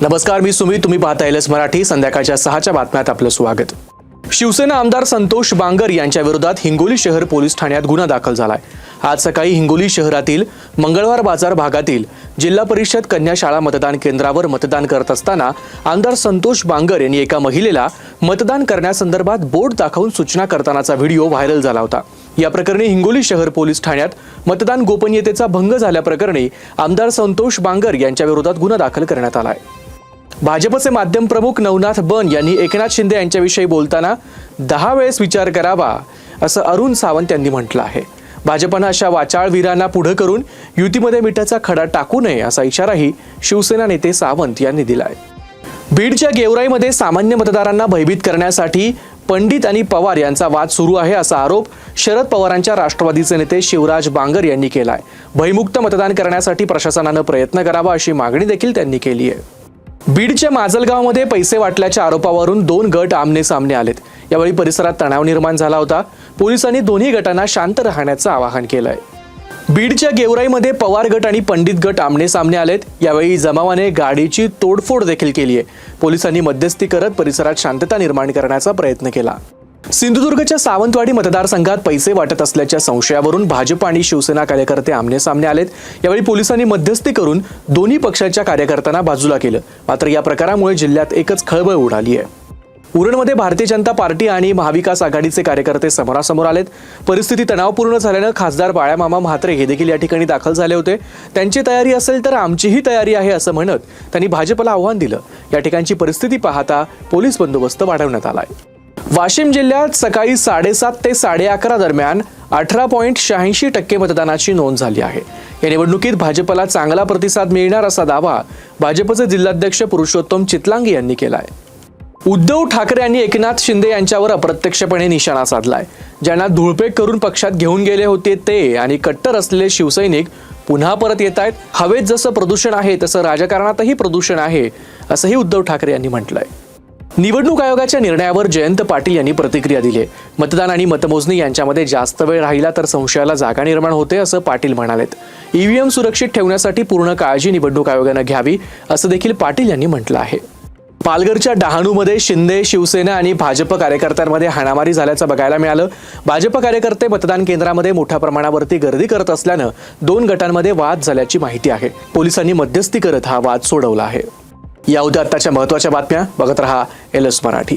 नमस्कार मी सुमित. तुम्ही पाहता एस मराठी. संध्याकाळच्या सहाच्या बातम्यात आपलं स्वागत. शिवसेना आमदार संतोष बांगर यांच्या विरोधात हिंगोली शहर पोलीस ठाण्यात गुन्हा दाखल झालाय. आज सकाळी हिंगोली शहरातील मंगळवार बाजार भागातील जिल्हा परिषद कन्या शाळा मतदान केंद्रावर मतदान करत असताना आमदार संतोष बांगर यांनी एका महिलेला मतदान करण्यासंदर्भात बोर्ड दाखवून सूचना करतानाचा व्हिडिओ व्हायरल झाला होता. या प्रकरणी हिंगोली शहर पोलीस ठाण्यात मतदान गोपनीयतेचा भंग झाल्याप्रकरणी आमदार संतोष बांगर यांच्या विरोधात गुन्हा दाखल करण्यात आला आहे भाजपचे माध्यम प्रमुख नवनाथ बन यांनी एकनाथ शिंदे यांच्याविषयी बोलताना दहा वेळेस विचार करावा असं अरुण सावंत यांनी म्हटलं आहे. भाजपनं अशा वाचाळवीरांना पुढं करून युतीमध्ये मिठाचा खडा टाकू नये असा इशाराही शिवसेना नेते सावंत यांनी दिलाय. बीडच्या गेवराईमध्ये सामान्य मतदारांना भयभीत करण्यासाठी पंडित आणि पवार यांचा वाद सुरू आहे असा आरोप शरद पवारांच्या राष्ट्रवादीचे नेते शिवराज बांगर यांनी केलाय. भयमुक्त मतदान करण्यासाठी प्रशासनानं प्रयत्न करावा अशी मागणी देखील त्यांनी केली आहे. बीडच्या माजलगावमध्ये पैसे वाटल्याच्या आरोपावरून दोन गट आमने सामने आलेत. यावेळी परिसरात तणाव निर्माण झाला होता. पोलिसांनी दोन्ही गटांना शांत राहण्याचं आवाहन केलंय. बीडच्या गेवराईमध्ये पवार गट आणि पंडित गट आमने सामने आलेत. यावेळी जमावाने गाडीची तोडफोड देखील केली आहे पोलिसांनी मध्यस्थी करत परिसरात शांतता निर्माण करण्याचा प्रयत्न केला. सिंधुदुर्गच्या सावंतवाडी मतदारसंघात पैसे वाटत असल्याच्या संशयावरून भाजप आणि शिवसेना कार्यकर्ते आमने सामने आलेत. यावेळी पोलिसांनी मध्यस्थी करून दोन्ही पक्षाच्या कार्यकर्त्यांना बाजूला केलं. मात्र या प्रकारामुळे जिल्ह्यात एकच खळबळ उडाली आहे. उरणमध्ये भारतीय जनता पार्टी आणि महाविकास आघाडीचे कार्यकर्ते समोरासमोर आलेत. परिस्थिती तणावपूर्ण झाल्यानं खासदार बाळामामा म्हात्रे हे देखील या ठिकाणी दाखल झाले होते. त्यांची तयारी असेल तर आमचीही तयारी आहे असं म्हणत त्यांनी भाजपला आव्हान दिलं. या ठिकाणची परिस्थिती पाहता पोलीस बंदोबस्त वाढवण्यात आला आहे वाशिम जिल्ह्यात सकाळी साडेसात ते साडे अकरा दरम्यान अठरा पॉईंट शहाऐंशी टक्के मतदानाची नोंद झाली आहे. या निवडणुकीत भाजपला चांगला प्रतिसाद मिळणार असा दावा भाजपचे जिल्हाध्यक्ष पुरुषोत्तम चितलांगी यांनी केला आहे उद्धव ठाकरे यांनी एकनाथ शिंदे यांच्यावर अप्रत्यक्षपणे निशाणा साधलाय. ज्यांना धुळपेक करून पक्षात घेऊन गेले होते ते आणि कट्टर असलेले शिवसैनिक पुन्हा परत येत आहेत. हवेत जसं प्रदूषण आहे तसं राजकारणातही प्रदूषण आहे असंही उद्धव ठाकरे यांनी म्हटलंय. निवडणूक आयोगाच्या निर्णयावर जयंत पाटील यांनी प्रतिक्रिया दिली आहे. मतदान आणि मतमोजणी यांच्यामध्ये जास्त वेळ राहिला तर संशयाला जागा निर्माण होते असं पाटील म्हणालेत. ईव्हीएम सुरक्षित ठेवण्यासाठी पूर्ण काळजी निवडणूक आयोगानं घ्यावी असं देखील पाटील यांनी म्हटलं आहे. पालघरच्या डहाणूमध्ये शिंदे शिवसेना आणि भाजप कार्यकर्त्यांमध्ये हाणामारी झाल्याचं बघायला मिळालं. भाजप कार्यकर्ते मतदान केंद्रामध्ये मोठ्या प्रमाणावरती गर्दी करत असल्यानं दोन गटांमध्ये वाद झाल्याची माहिती आहे. पोलिसांनी मध्यस्थी करत हा वाद सोडवला आहे. या उद्या आत्ताच्या महत्त्वाच्या बातम्या बघत रहा एल एस मराठी.